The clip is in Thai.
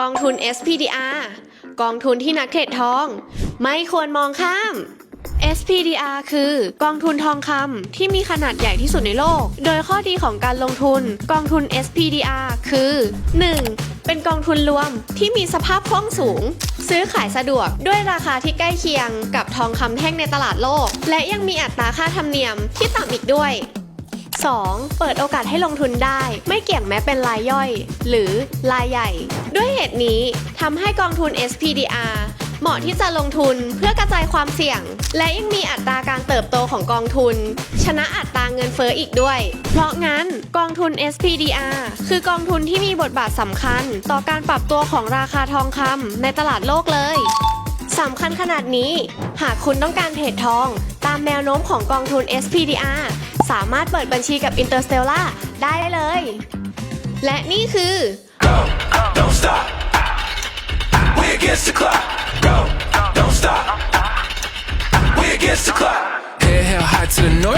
กองทุน SPDR กองทุนที่นักเทรดทอง ไม่ควรมองข้าม SPDR คือกองทุนทองคำที่มีขนาดใหญ่ที่สุดในโลก โดยข้อดีของการลงทุน กองทุน SPDR คือ 1. เป็นกองทุนรวมที่มีสภาพคล่องสูง ซื้อขายสะดวกด้วยราคาที่ใกล้เคียงกับทองคำแท่งในตลาดโลก และยังมีอัตราค่าธรรมเนียมที่ต่ำอีกด้วย 2. เปิดโอกาสให้ลงทุนได้ ไม่เกี่ยงแม้เป็นรายย่อย หรือรายใหญ่ ด้วยเหตุนี้ทำให้กองทุน SPDR เหมาะที่จะลงทุนเพื่อกระจายความเสี่ยง และยังมีอัตราการเติบโตของกองทุน ชนะอัตราเงินเฟ้ออีกด้วย เพราะงั้นกองทุน SPDR คือกองทุนที่มีบทบาทสำคัญ ต่อการปรับตัวของราคาทองคำในตลาดโลกเลยสำคัญขนาดนี้ หากคุณต้องการเทรดทอง แนวโน้มของกองทุน SPDR สามารถเปิดบัญชีกับ Interstellar ได้เลย และนี่คือ don't stop. We against the clock. Go, don't stop. We against the clock. Head held high to the north.